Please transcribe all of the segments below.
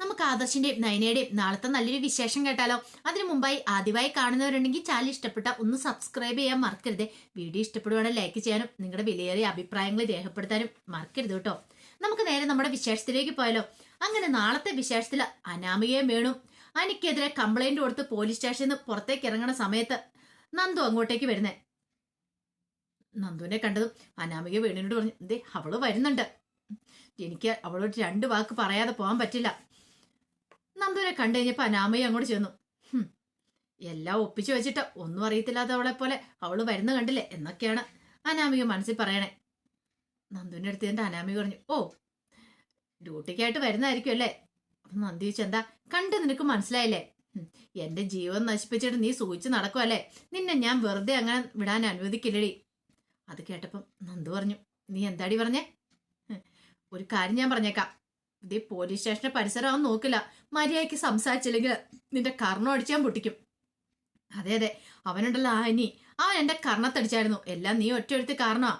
നമുക്ക് ആദർശിന്റെയും നയനയുടെയും നാളത്തെ നല്ലൊരു വിശേഷം കേട്ടാലോ? അതിനു മുമ്പായി ആദ്യമായി കാണുന്നവരുണ്ടെങ്കിൽ ചാനൽ ഇഷ്ടപ്പെട്ട ഒന്ന് സബ്സ്ക്രൈബ് ചെയ്യാൻ മറക്കരുത്. വീഡിയോ ഇഷ്ടപ്പെടുവാണെങ്കിൽ ലൈക്ക് ചെയ്യാനും നിങ്ങളുടെ വിലയേറിയ അഭിപ്രായങ്ങൾ രേഖപ്പെടുത്താനും മറക്കരുത് കേട്ടോ. നമുക്ക് നേരെ നമ്മുടെ വിശേഷത്തിലേക്ക് പോയാലോ? അങ്ങനെ നാളത്തെ വിശേഷത്തിൽ അനാമികയും വേണു. അനിക്കെതിരെ കംപ്ലൈന്റ് കൊടുത്ത് പോലീസ് സ്റ്റേഷനിൽ നിന്ന് പുറത്തേക്ക് ഇറങ്ങണ സമയത്ത് നന്ദു അങ്ങോട്ടേക്ക് വരുന്നേ. നന്ദുവിനെ കണ്ടതും അനാമിക വേണുവിനോട് പറഞ്ഞു ദേ അവൾ വരുന്നുണ്ട്. എനിക്ക് അവളോട് രണ്ട് വാക്ക് പറയാതെ പോകാൻ പറ്റില്ല. നന്ദുവിനെ കണ്ടു കഴിഞ്ഞപ്പോ അനാമയും അങ്ങോട്ട് ചെന്നു. എല്ലാം ഒപ്പിച്ചു വെച്ചിട്ട് ഒന്നും അറിയത്തില്ലാത്ത അവളെ പോലെ അവൾ വരുന്ന കണ്ടില്ലേ എന്നൊക്കെയാണ് അനാമിക മനസ്സിൽ പറയണേ. നന്ദുവിന്റെ അടുത്ത് എന്റെ അനാമിക പറഞ്ഞു ഓ ഡ്യൂട്ടിക്കായിട്ട് വരുന്നതായിരിക്കും അല്ലേ? അപ്പം നന്ദി ചോദിച്ചു എന്താ കണ്ട് നിനക്ക് മനസ്സിലായില്ലേ? എന്റെ ജീവൻ നശിപ്പിച്ചിട്ട് നീ സൂചിച്ച് നടക്കുമല്ലേ നിന്നെ ഞാൻ വെറുതെ അങ്ങനെ വിടാൻ അനുവദിക്കില്ലടി. അത് കേട്ടപ്പം നന്ദു പറഞ്ഞു നീ എന്താടി പറഞ്ഞേ? ഒരു കാര്യം ഞാൻ പറഞ്ഞേക്കാം. ഇതേ പോലീസ് സ്റ്റേഷന്റെ പരിസരം അവൻ നോക്കില്ല. മര്യാദയ്ക്ക് സംസാരിച്ചില്ലെങ്കിൽ നിന്റെ കർണം അടിച്ചാൻ പൊട്ടിക്കും. അതെ അതെ. അവനുണ്ടല്ലോ ആനി അവൻ എന്റെ കർണത്തടിച്ചായിരുന്നു. എല്ലാം നീ ഒറ്റയെടുത്ത് കാരണമാ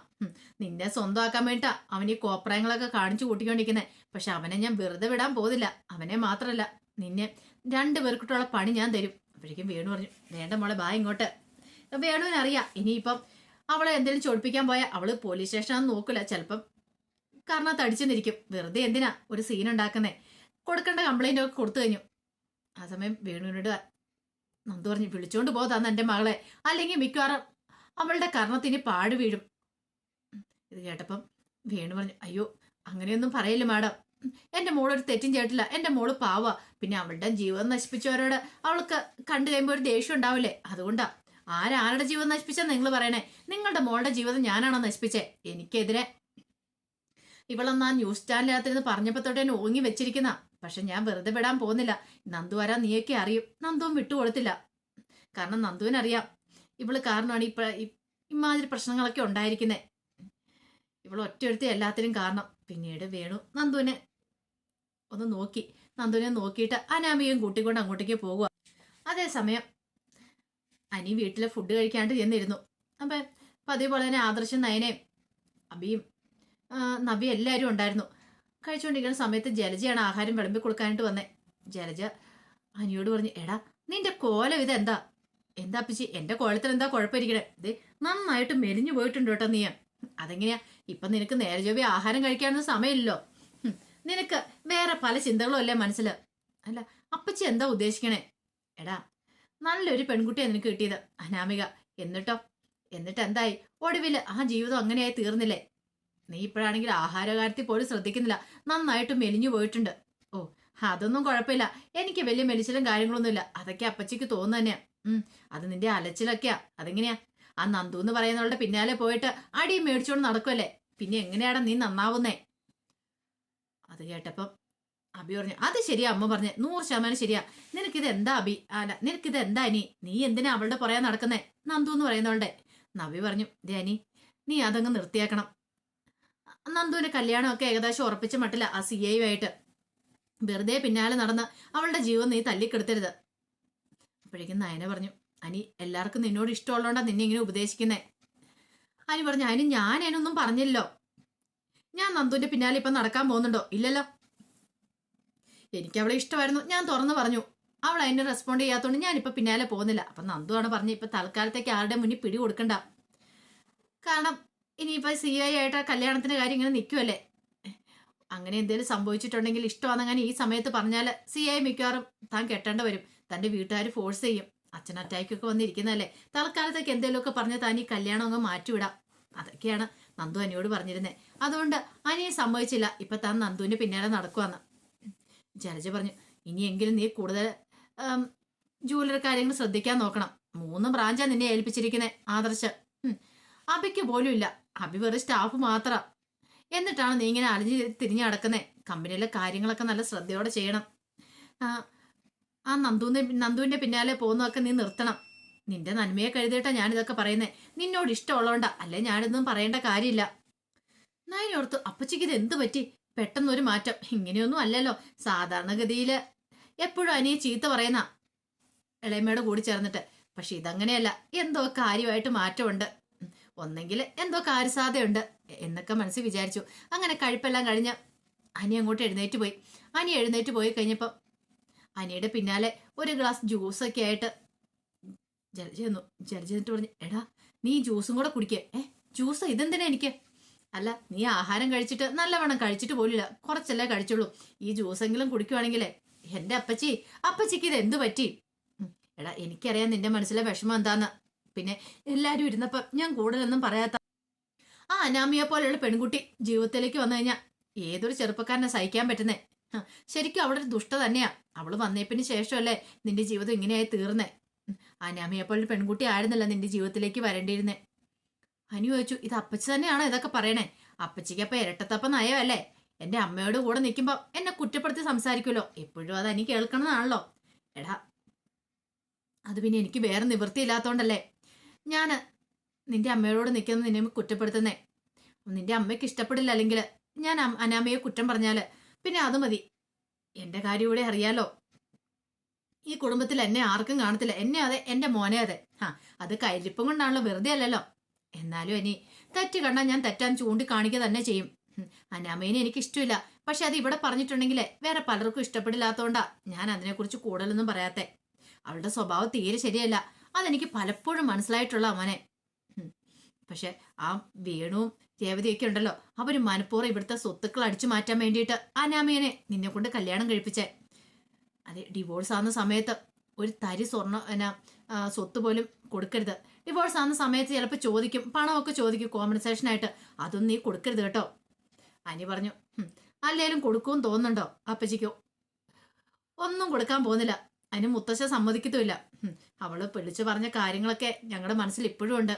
നിന്നെ സ്വന്തമാക്കാൻ വേണ്ടിട്ടാ അവൻ ഈ കോപ്രായങ്ങളൊക്കെ കാണിച്ചു കൂട്ടിക്കൊണ്ടിരിക്കുന്നത് പക്ഷെ അവനെ ഞാൻ വെറുതെ വിടാൻ പോകുന്നില്ല അവനെ മാത്രമല്ല നിന്നെ രണ്ടു പേർക്കിട്ടുള്ള പണി ഞാൻ തരും. അപ്പോഴേക്കും വേണു പറഞ്ഞു വേണ്ട മോളെ ബാ ഇങ്ങോട്ട്. വേണുവിനറിയാം. ഇനിയിപ്പം അവളെ എന്തെങ്കിലും ചൊടിപ്പിക്കാൻ പോയാൽ അവൾ പോലീസ് സ്റ്റേഷനാന്ന് നോക്കില്ല ചിലപ്പം കാരണം നിൽക്കും വെറുതെ എന്തിനാ? ഒരു സീൻ ഉണ്ടാക്കുന്നേ. കൊടുക്കേണ്ട കംപ്ലൈന്റ് ഒക്കെ കൊടുത്തു കഴിഞ്ഞു. ആ സമയം വേണുവിനോട് നന്ദു പറഞ്ഞു വിളിച്ചോണ്ട് പോ എന്റെ മകളെ. അല്ലെങ്കിൽ മിക്കവാറും അവളുടെ കർണത്തിന് പാട് വീഴും. ഇത് കേട്ടപ്പം വേണു പറഞ്ഞു അയ്യോ അങ്ങനെയൊന്നും പറയില്ല മാഡം. എന്റെ മോളൊരു തെറ്റും ചെയ്തിട്ടില്ല. എന്റെ മോൾ പാവ. പിന്നെ അവളുടെ ജീവൻ നശിപ്പിച്ചവരോട് അവൾക്ക് കണ്ടു കഴിയുമ്പോൾ ഒരു ദേഷ്യം ഉണ്ടാവില്ലേ? അതുകൊണ്ടാ. ആരാരുടെ ജീവൻ നശിപ്പിച്ചാൽ നിങ്ങൾ പറയണേ. നിങ്ങളുടെ മോളുടെ ജീവിതം ഞാനാണോ നശിപ്പിച്ചേ? എനിക്കെതിരെ ഇവളെന്നാ ന്യൂസ് ചാനലിനകത്തിരുന്ന് പറഞ്ഞപ്പോ തൊട്ട് എന്നെ ഓങ്ങി വെച്ചിരിക്കുന്ന. പക്ഷെ ഞാൻ വെറുതെ വിടാൻ പോകുന്നില്ല. നന്ദു വരാൻ നീയൊക്കെ അറിയും. നന്ദുവും വിട്ടുകൊടുത്തില്ല. കാരണം നന്ദുവിനറിയാം. ഇവൾ കാരണമാണ് ഇപ്പ ഇമാതിരി പ്രശ്നങ്ങളൊക്കെ ഉണ്ടായിരിക്കുന്നത് ഇവൾ ഒറ്റയൊരുത്തി എല്ലാത്തിനും കാരണം. പിന്നീട് വേണു നന്ദുവിനെ ഒന്ന് നോക്കി. നന്ദുവിനെ നോക്കിയിട്ട് അനാമികയും കൂട്ടിക്കൊണ്ട് അങ്ങോട്ടേക്ക് പോകുക അതേസമയം അനി വീട്ടിലെ ഫുഡ് കഴിക്കാണ്ട് ചെന്നിരുന്നു. അപ്പം പതിവ് പോലെ തന്നെ ആദർശം നയനേയും അബിയും നബി എല്ലാവരും ഉണ്ടായിരുന്നു. കഴിച്ചുകൊണ്ടിരിക്കുന്ന സമയത്ത് ജലജയാണ് ആഹാരം വിളമ്പി കൊടുക്കാനായിട്ട് വന്നേ. ജലജ അനിയോട് പറഞ്ഞു എടാ നിന്റെ കോലം ഇതെന്താ? എന്താ പിച്ചി എന്റെ കോലത്തിൽ എന്താ കുഴപ്പമിരിക്കണേ? ഇത് നന്നായിട്ട് മെലിഞ്ഞു പോയിട്ടുണ്ട് കേട്ടോ നീ അതെങ്ങനെയാ? ഇപ്പൊ നിനക്ക് നേരെ ജോബി ആഹാരം കഴിക്കാനൊന്നും സമയമില്ലല്ലോ. നിനക്ക് വേറെ പല ചിന്തകളും അല്ലേ മനസ്സിൽ അല്ല അപ്പച്ചി എന്താ ഉദ്ദേശിക്കണേ? എടാ നല്ലൊരു പെൺകുട്ടിയാണ് നിനക്ക് കിട്ടിയത് അനാമിക. എന്നിട്ടോ? എന്നിട്ട് എന്തായി ഒടുവിൽ ആ ജീവിതം അങ്ങനെയായി തീർന്നില്ലേ? നീ ഇപ്പോഴാണെങ്കിൽ ആഹാരകാര്യത്തിൽ പോലും ശ്രദ്ധിക്കുന്നില്ല. നന്നായിട്ട് മെലിഞ്ഞു പോയിട്ടുണ്ട്. ഓ അതൊന്നും കുഴപ്പമില്ല. എനിക്ക് വലിയ മെലിച്ചിലും കാര്യങ്ങളൊന്നുമില്ല. അതൊക്കെ അപ്പച്ചിക്ക് തോന്നുന്നു തന്നെയാ. ഉം അത് നിന്റെ അലച്ചിലൊക്കെയാ. അതെങ്ങനെയാ? ആ നന്ദു എന്ന് പറയുന്നവളുടെ പിന്നാലെ പോയിട്ട് അടിയും മേടിച്ചോണ്ട് നടക്കുമല്ലേ പിന്നെ എങ്ങനെയാടാ നീ നന്നാവുന്നേ? അത് കേട്ടപ്പം അബി പറഞ്ഞു അത് ശരിയാ അമ്മ പറഞ്ഞു. നൂറ് ശതമാനം ശരിയാ. നിനക്കിത് എന്താ അബി? അല്ല നിനക്കിത് എന്താ അനി നീ എന്തിനാ അവളുടെ പുറയാ നടക്കുന്നേ? നന്ദു എന്ന് പറയുന്നവളുടെ. നബി പറഞ്ഞു ദേ അനി നീ അതങ്ങ് നിർത്തിയാക്കണം. നന്ദുവിന്റെ കല്യാണമൊക്കെ ഏകദേശം ഉറപ്പിച്ച മട്ടില്ല ആ സി ആയിട്ട്. വെറുതെ പിന്നാലെ നടന്ന് അവളുടെ ജീവൻ നീ തല്ലിക്കെടുത്തരുത്. അപ്പോഴേക്കും നയന പറഞ്ഞു അനി എല്ലാവർക്കും നിന്നോട് ഇഷ്ടമുള്ളതുകൊണ്ടാ നിന്നെ ഇങ്ങനെ ഉപദേശിക്കുന്നേ. അനി പറഞ്ഞു അതിന് ഞാൻ അതിനൊന്നും പറഞ്ഞില്ലല്ലോ. ഞാൻ നന്ദുവിന്റെ പിന്നാലെ ഇപ്പൊ നടക്കാൻ പോകുന്നുണ്ടോ? ഇല്ലല്ലോ. എനിക്ക് അവളെ ഇഷ്ടമായിരുന്നു. ഞാൻ തുറന്നു പറഞ്ഞു. അവൾ അതിനെ റെസ്പോണ്ട് ചെയ്യാത്തോണ്ട് ഞാനിപ്പോൾ പിന്നാലെ പോകുന്നില്ല. അപ്പൊ ആണ് പറഞ്ഞ് ഇപ്പൊ തൽക്കാലത്തേക്ക് ആരുടെ മുന്നിൽ പിടി കൊടുക്കണ്ട. കാരണം ഇനിയിപ്പോ സി ഐ ആയിട്ട് ആ കല്യാണത്തിന്റെ കാര്യം ഇങ്ങനെ നിൽക്കുമല്ലേ അങ്ങനെ എന്തെങ്കിലും സംഭവിച്ചിട്ടുണ്ടെങ്കിൽ ഇഷ്ടമാണെങ്ങനെ ഈ സമയത്ത് പറഞ്ഞാൽ സി ഐ മിക്കവാറും താൻ കെട്ടേണ്ട വരും. തന്റെ വീട്ടുകാർ ഫോഴ്സ് ചെയ്യും. അച്ഛൻ അറ്റാക്കൊക്കെ വന്നിരിക്കുന്നതല്ലേ? തൽക്കാലത്തേക്ക് എന്തെങ്കിലുമൊക്കെ പറഞ്ഞ് താൻ ഈ കല്യാണം അങ്ങ് മാറ്റിവിടാം. അതൊക്കെയാണ് നന്ദു അനിയോട് പറഞ്ഞിരുന്നത് അതുകൊണ്ട് അനിയെ സമ്മതിച്ചില്ല. ഇപ്പൊ താൻ നന്ദുവിന്റെ പിന്നാലെ നടക്കുവാന്ന്. ജലജ പറഞ്ഞു ഇനിയെങ്കിലും നീ കൂടുതൽ ജൂവലറി കാര്യങ്ങൾ ശ്രദ്ധിക്കാൻ നോക്കണം. മൂന്ന് ബ്രാഞ്ചാണ് നിന്നെ ഏൽപ്പിച്ചിരിക്കുന്നത് ആദർശ്. അബിക്ക് പോലും ഇല്ല. അബി വെറും സ്റ്റാഫ് മാത്രം. എന്നിട്ടാണ് നീ ഇങ്ങനെ അലഞ്ഞ് തിരിഞ്ഞ് നടക്കുന്നത് കമ്പനിയിലെ കാര്യങ്ങളൊക്കെ നല്ല ശ്രദ്ധയോടെ ചെയ്യണം. ആ നന്ദുവിന്റെ നന്ദുവിന്റെ പിന്നാലെ പോകുന്നതൊക്കെ നീ നിർത്തണം. നിന്റെ നന്മയെ കരുതിയിട്ടാ ഞാനിതൊക്കെ പറയുന്നത് നിന്നോട് ഇഷ്ടമുള്ളതുകൊണ്ടാ അല്ലെ ഞാനിതൊന്നും പറയേണ്ട കാര്യമില്ല. നായനോർത്തു അപ്പച്ചിക്ക് ഇത് എന്ത് പറ്റി? പെട്ടെന്നൊരു മാറ്റം. ഇങ്ങനെയൊന്നും അല്ലല്ലോ. സാധാരണഗതിയിൽ എപ്പോഴും അനിയെ ചീത്ത പറയുന്ന ഇളയമ്മയുടെ കൂടി ചേർന്നിട്ട്. പക്ഷെ ഇതങ്ങനെയല്ല. എന്തോ കാര്യമായിട്ട് മാറ്റമുണ്ട്. ഒന്നെങ്കിൽ എന്തോ കാര്യസാധ്യതയുണ്ട്. എന്നൊക്കെ മനസ്സിൽ വിചാരിച്ചു. അങ്ങനെ കഴിപ്പെല്ലാം കഴിഞ്ഞ് അനി അങ്ങോട്ട് എഴുന്നേറ്റ് പോയി. അനി എഴുന്നേറ്റ് പോയി കഴിഞ്ഞപ്പം അനിയുടെ പിന്നാലെ ഒരു ഗ്ലാസ് ജ്യൂസൊക്കെ ആയിട്ട് ജലജ ചെന്നു. ജലജ എന്നിട്ട് പറഞ്ഞു എടാ നീ ജ്യൂസും കൂടെ കുടിക്കേ. ഏ ജ്യൂസ് ഇതെന്തിനാ എനിക്ക്? അല്ല നീ ആഹാരം കഴിച്ചിട്ട് നല്ലവണ്ണം കഴിച്ചിട്ട് പോലില്ല. കുറച്ചല്ലേ കഴിച്ചുള്ളൂ ഈ ജ്യൂസെങ്കിലും കുടിക്കുവാണെങ്കിലേ എന്റെ അപ്പച്ചി അപ്പച്ചിക്ക് ഇത് എന്തു പറ്റി എടാ എനിക്കറിയാം നിന്റെ മനസ്സിലെ വിഷമം എന്താന്ന്. പിന്നെ എല്ലാവരും ഇരുന്നപ്പം ഞാൻ കൂടുതലൊന്നും പറയാത്ത ആ അനാമിയെ പോലെയുള്ള പെൺകുട്ടി ജീവിതത്തിലേക്ക് വന്നു കഴിഞ്ഞാൽ ഏതൊരു ചെറുപ്പക്കാരനെ സഹിക്കാൻ പറ്റുന്നേ? ശരിക്കും അവളൊരു ഒരു ദുഷ്ട തന്നെയാ. അവൾ വന്നേപ്പിന് ശേഷമല്ലേ നിന്റെ ജീവിതം ഇങ്ങനെയായി തീർന്നേ? അനാമിയെ പോലൊരു പെൺകുട്ടി ആയിരുന്നല്ല നിന്റെ ജീവിതത്തിലേക്ക് വരേണ്ടിയിരുന്നേ? അനു ചോദിച്ചു ഇത് അപ്പച്ചി തന്നെയാണോ ഇതൊക്കെ പറയണേ? അപ്പച്ചിക്ക് അപ്പം ഇരട്ടത്തപ്പം നയമല്ലേ? എന്റെ അമ്മയോട് കൂടെ നിൽക്കുമ്പോൾ എന്നെ കുറ്റപ്പെടുത്തി സംസാരിക്കുമല്ലോ? എപ്പോഴും അത് അനി കേൾക്കണമെന്നാണല്ലോ എടാ അത് പിന്നെ എനിക്ക് വേറെ നിവൃത്തിയില്ലാത്തോണ്ടല്ലേ? ഞാൻ നിന്റെ അമ്മയോട് നിൽക്കുന്ന നിന്നെ കുറ്റപ്പെടുത്തുന്നേ. നിന്റെ അമ്മയ്ക്ക് ഇഷ്ടപ്പെടില്ല അല്ലെങ്കിൽ ഞാൻ അനാമയെ കുറ്റം പറഞ്ഞാൽ പിന്നെ അത് മതി. എന്റെ കാര്യം ഇവിടെ അറിയാലോ. ഈ കുടുംബത്തിൽ എന്നെ ആർക്കും കാണത്തില്ല. എന്നെ അതെ എന്റെ മോനെ അതെ. ആ അത് കയ്യിലിപ്പം കൊണ്ടാണല്ലോ വെറുതെ അല്ലല്ലോ. എന്നാലും ഇനി തെറ്റ് കണ്ടാൽ ഞാൻ തെറ്റാൻ ചൂണ്ടിക്കാണിക്കുക തന്നെ ചെയ്യും. അനാമേനെ എനിക്ക് ഇഷ്ടമില്ല. പക്ഷെ അത് ഇവിടെ പറഞ്ഞിട്ടുണ്ടെങ്കിലേ വേറെ പലർക്കും ഇഷ്ടപ്പെടില്ലാത്തോണ്ടാ ഞാൻ അതിനെക്കുറിച്ച് കൂടുതലൊന്നും പറയാത്തെ. അവളുടെ സ്വഭാവം തീരെ ശരിയല്ല. അതെനിക്ക് പലപ്പോഴും മനസ്സിലായിട്ടുള്ള അവനെ. പക്ഷെ ആ വേണുവും രേവതിയൊക്കെ ഉണ്ടല്ലോ. അവർ മനഃപൂർവം ഇവിടുത്തെ സ്വത്തുക്കൾ അടിച്ചു മാറ്റാൻ വേണ്ടിയിട്ട് അനാമയനെ നിന്നെ കൊണ്ട് കല്യാണം കഴിപ്പിച്ചേ. അതെ ഡിവോഴ്സ് ആവുന്ന സമയത്ത് ഒരു തരി സ്വർണ എന്നാ സ്വത്ത് പോലും കൊടുക്കരുത്. ഡിവോഴ്സ് ആവുന്ന സമയത്ത് ചിലപ്പോൾ ചോദിക്കും പണമൊക്കെ ചോദിക്കും കോമ്പൻസേഷൻ ആയിട്ട്. അതൊന്നും നീ കൊടുക്കരുത് കേട്ടോ. അനി പറഞ്ഞു "ഹും, അല്ലേലും കൊടുക്കുമെന്ന് തോന്നുന്നുണ്ടോ? അപ്പച്ചിക്കോ ഒന്നും കൊടുക്കാൻ പോകുന്നില്ല. അതിന് മുത്തശ്ശ സമ്മതിക്കത്തുമില്ല. ഹും, അവൾ വിളിച്ചു പറഞ്ഞ കാര്യങ്ങളൊക്കെ ഞങ്ങളുടെ മനസ്സിൽ ഇപ്പോഴും ഉണ്ട്.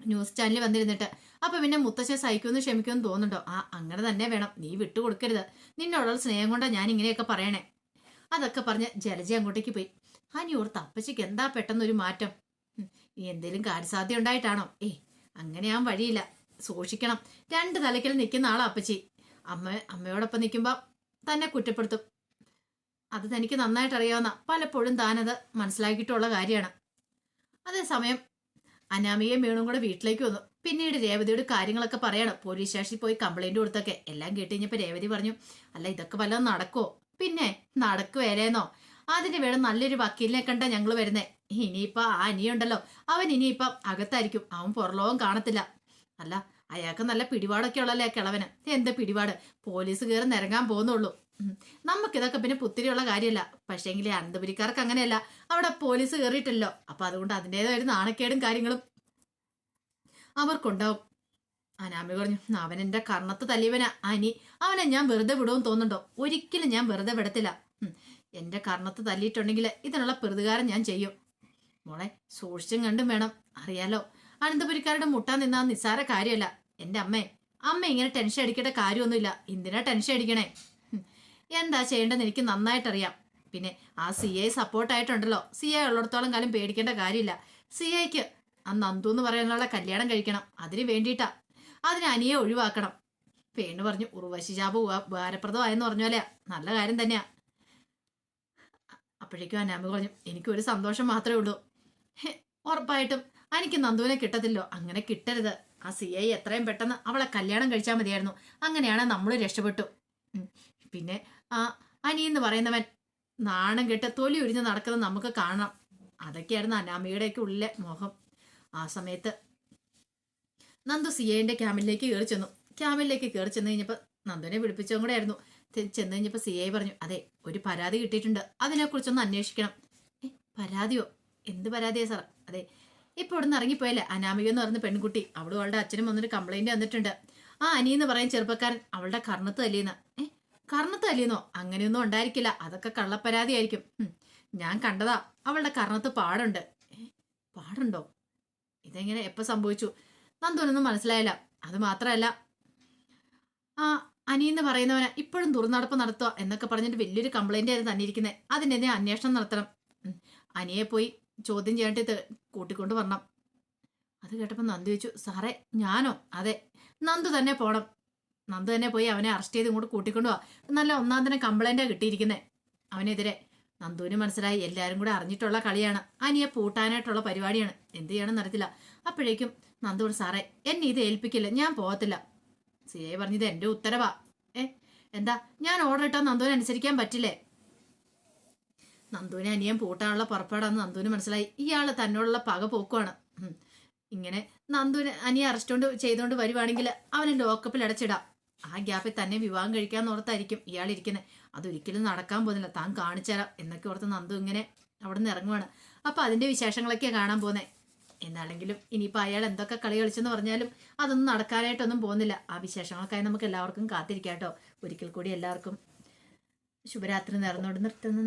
ന്യൂസ് ചാനലിൽ വന്നിരുന്നിട്ട്. അപ്പൊ പിന്നെ മുത്തശ്ശൻ സഹിക്കുമെന്ന് ക്ഷമിക്കുമെന്ന് തോന്നുന്നുണ്ടോ? ആ അങ്ങനെ തന്നെ വേണം. നീ വിട്ടുകൊടുക്കരുത് നിന്നോടുള്ള സ്നേഹം കൊണ്ടാണ് ഞാൻ ഇങ്ങനെയൊക്കെ പറയണേ. അതൊക്കെ പറഞ്ഞ് ജലജ അങ്ങോട്ടേക്ക് പോയി. ഹനി ഓർത്ത് അപ്പച്ചയ്ക്ക് എന്താ പെട്ടെന്നൊരു മാറ്റം? എന്തേലും കാര്യസാധ്യ ഉണ്ടായിട്ടാണോ? ഏ അങ്ങനെ ആ വഴിയില്ല. സൂക്ഷിക്കണം. രണ്ട് തലയ്ക്കൽ നിൽക്കുന്ന ആളാ അപ്പച്ചി. അമ്മ അമ്മയോടൊപ്പം നിൽക്കുമ്പോൾ തന്നെ കുറ്റപ്പെടുത്തും. അത് തനിക്ക് നന്നായിട്ട് അറിയാവുന്ന പലപ്പോഴും താനത് മനസ്സിലാക്കിയിട്ടുള്ള കാര്യമാണ്. അതേസമയം അനാമികയും വീണും കൂടെ വീട്ടിലേക്ക് വന്നു. പിന്നീട് രേവതിയോട് കാര്യങ്ങളൊക്കെ പറയണം. പോലീസ് സ്റ്റേഷനിൽ പോയി കംപ്ലൈന്റ് കൊടുത്തൊക്കെ എല്ലാം കേട്ട് കഴിഞ്ഞപ്പോൾ രേവതി പറഞ്ഞു അല്ല ഇതൊക്കെ വല്ലതും നടക്കുവോ? പിന്നെ നടക്കുവേലേന്നോ. അതിന് വേണം നല്ലൊരു വക്കീലിനെ കണ്ട ഞങ്ങൾ വരുന്നേ. ഇനിയിപ്പോ ആ അനിയുണ്ടല്ലോ. അവൻ ഇനിയിപ്പം അകത്തായിരിക്കും. അവൻ പുറലോകം കാണത്തില്ല. അല്ല അയാൾക്ക് നല്ല പിടിപാടൊക്കെ ഉള്ളല്ലേ കിളവന്? എന്ത് പിടിപാട്? പോലീസ് കയറി നിരങ്ങാൻ പോകുന്നുള്ളൂ. നമുക്കിതൊക്കെ പിന്നെ പുത്തിരിയുള്ള കാര്യമല്ല. പക്ഷേങ്കിൽ അനന്തപുരിക്കാർക്ക് അങ്ങനെയല്ല. അവിടെ പോലീസ് കയറിയിട്ടല്ലോ അപ്പൊ അതുകൊണ്ട് അതിന്റെതായ നാണക്കേടും കാര്യങ്ങളും അവർക്കുണ്ടാവും. അനാമി പറഞ്ഞു അവൻ എന്റെ കർണത്ത് തല്ലിയവനാ. അനി അവനെ ഞാൻ വെറുതെ വിടുമെന്ന് തോന്നുന്നുണ്ടോ? ഒരിക്കലും ഞാൻ വെറുതെ വിടത്തില്ല. എന്റെ കർണത്ത് തല്ലിയിട്ടുണ്ടെങ്കിൽ ഇതിനുള്ള പ്രതികാരം ഞാൻ ചെയ്യും. മോളെ സൂക്ഷിച്ചും കണ്ടും വേണം. അറിയാലോ അനന്തപുരിക്കാരുടെ മുട്ടാൻ നിന്നാ നിസ്സാര കാര്യമല്ല. എന്റെ അമ്മേ അമ്മ ഇങ്ങനെ ടെൻഷൻ അടിക്കേണ്ട കാര്യമൊന്നുമില്ല. എന്തിനാ ടെൻഷൻ അടിക്കണേ. എന്താ ചെയ്യേണ്ടതെന്ന് എനിക്ക് നന്നായിട്ടറിയാം. പിന്നെ ആ സി ഐ സപ്പോർട്ടായിട്ടുണ്ടല്ലോ സി ഐ ഉള്ളിടത്തോളം കാലം പേടിക്കേണ്ട കാര്യമില്ല. സി ഐക്ക് ആ നന്ദു എന്ന് പറയാനുള്ള കല്യാണം കഴിക്കണം. അതിന് വേണ്ടിയിട്ടാ. അതിന് അനിയെ ഒഴിവാക്കണം. പേണ് പറഞ്ഞു ഉർവശി ശാപ് ഉപകാരപ്രദമായെന്ന് പറഞ്ഞ പോലെയാ. നല്ല കാര്യം തന്നെയാ. അപ്പോഴേക്കും അനാമ പറഞ്ഞു എനിക്കൊരു സന്തോഷം മാത്രമേ ഉള്ളൂ. ഉറപ്പായിട്ടും എനിക്ക് നന്ദുവിനെ കിട്ടത്തില്ലോ. അങ്ങനെ കിട്ടരുത്. ആ സി ഐ എത്രയും പെട്ടെന്ന് അവളെ കല്യാണം കഴിച്ചാൽ മതിയായിരുന്നു. അങ്ങനെയാണ് നമ്മൾ രക്ഷപ്പെട്ടു. പിന്നെ ആ അനി എന്ന് പറയുന്നവൻ നാണം കെട്ട് തൊലി ഉരിഞ്ഞ് നടക്കുന്നത് നമുക്ക് കാണാം. അതൊക്കെയായിരുന്നു അനാമിയുടെയൊക്കെ ഉള്ളിലെ മോഹം. ആ സമയത്ത് നന്ദു സി ഐന്റെ ക്യാമ്പിലേക്ക് കയറി ചെന്നു. ക്യാമ്പിലേക്ക് കയറി ചെന്ന് കഴിഞ്ഞപ്പോൾ നന്ദുവിനെ വിളിപ്പിച്ചും കൂടെ ആയിരുന്നു. ചെന്ന് കഴിഞ്ഞപ്പോൾ സി ഐ പറഞ്ഞു അതെ ഒരു പരാതി കിട്ടിയിട്ടുണ്ട്. അതിനെക്കുറിച്ചൊന്ന് അന്വേഷിക്കണം. ഏ പരാതിയോ? എന്ത് പരാതിയാ സാർ അതെ ഇപ്പോൾ നിന്ന് ഇറങ്ങിപ്പോയല്ലേ അനാമിക എന്ന് പറയുന്ന പെൺകുട്ടി. അവളും അവളുടെ അച്ഛനും വന്നൊരു കംപ്ലൈന്റ് വന്നിട്ടുണ്ട്. ആ അനി എന്ന് പറയുന്ന ചെറുപ്പക്കാരൻ അവളുടെ കർണത്ത് തല്ലിയെന്ന്. കർണത്ത് തല്ലിയെന്നോ അങ്ങനെയൊന്നും ഉണ്ടായിരിക്കില്ല. അതൊക്കെ കള്ളപ്പരാതി ആയിരിക്കും ഞാൻ കണ്ടതാ. അവളുടെ കർണത്ത് പാടുണ്ട്. പാടുണ്ടോ? ഇതെങ്ങനെ എപ്പ സംഭവിച്ചു? നന്ദുനൊന്നും മനസ്സിലായില്ല. അത് മാത്രമല്ല ആ അനിയെന്ന് പറയുന്നവന് ഇപ്പോഴും ദുർനടപ്പ് നടത്തുക എന്നൊക്കെ പറഞ്ഞിട്ട് വലിയൊരു കംപ്ലൈന്റ് ആയിരുന്നു തന്നിരിക്കുന്നത് അതിനെതിരെ അന്വേഷണം നടത്തണം. അനിയെ പോയി ചോദ്യം ചെയ്യാനായിട്ട് തെ- കൂട്ടിക്കൊണ്ട് വരണം. അത് കേട്ടപ്പോൾ നന്ദു ചോദിച്ചു സാറേ ഞാനോ? അതെ. നന്ദു തന്നെ പോണം. നന്ദു തന്നെ പോയി അവനെ അറസ്റ്റ് ചെയ്ത് ഇങ്ങോട്ട് കൂട്ടിക്കൊണ്ടു നല്ല ഒന്നാം തന്നെ കംപ്ലൈന്റാണ് കിട്ടിയിരിക്കുന്നത് അവനെതിരെ നന്ദുവിന് മനസ്സിലായി എല്ലാവരും കൂടെ അറിഞ്ഞിട്ടുള്ള കളിയാണ്. അനിയെ പൂട്ടാനായിട്ടുള്ള പരിപാടിയാണ്. എന്ത് ചെയ്യണമെന്ന് അറിയത്തില്ല. അപ്പോഴേക്കും നന്ദു പറഞ്ഞു, സാറേ എന്നെ ഇത് ഏൽപ്പിക്കില്ല. ഞാൻ പോകത്തില്ല. സി ഐ പറഞ്ഞത് എന്റെ ഉത്തരവാ. ഏ എന്താ? ഞാൻ ഓർഡർ ഇട്ടാൽ നന്ദുവിന് അനുസരിക്കാൻ പറ്റില്ലേ? നന്ദുവിനെ അനിയൻ പൂട്ടാനുള്ള പുറപ്പാടാന്ന് നന്ദുവിന് മനസ്സിലായി. ഇയാൾ തന്നോടുള്ള പക പോക്കുവാണ്. ഇങ്ങനെ നന്ദുവിനെ അനിയെ അറസ്റ്റ് കൊണ്ട് ചെയ്തുകൊണ്ട് വരുവാണെങ്കിൽ അവനെ ലോക്കപ്പിൽ അടച്ചിടാം. ആ ഗ്യാപ്പിൽ തന്നെ വിവാഹം കഴിക്കാൻ ഓർത്തായിരിക്കും ഇയാൾ ഇരിക്കുന്നത് അതൊരിക്കലും നടക്കാൻ പോകുന്നില്ല. താൻ കാണിച്ചുതരാം എന്നൊക്കെ ഓർത്ത് നന്ദു ഇങ്ങനെ അവിടെ നിന്ന് ഇറങ്ങുവാണ്. അപ്പൊ അതിന്റെ വിശേഷങ്ങളൊക്കെ കാണാൻ പോകുന്നത് എന്നാണെങ്കിലും ഇനിയിപ്പോൾ അയാൾ എന്തൊക്കെ കളി കളിച്ചെന്ന് പറഞ്ഞാലും അതൊന്നും നടക്കാനായിട്ടൊന്നും പോകുന്നില്ല. ആ വിശേഷങ്ങൾക്കായി നമുക്ക് എല്ലാവർക്കും കാത്തിരിക്കാം കേട്ടോ. ഒരിക്കൽ കൂടി എല്ലാവർക്കും ശുഭരാത്രി നേർന്നോട് നിർത്തുന്ന.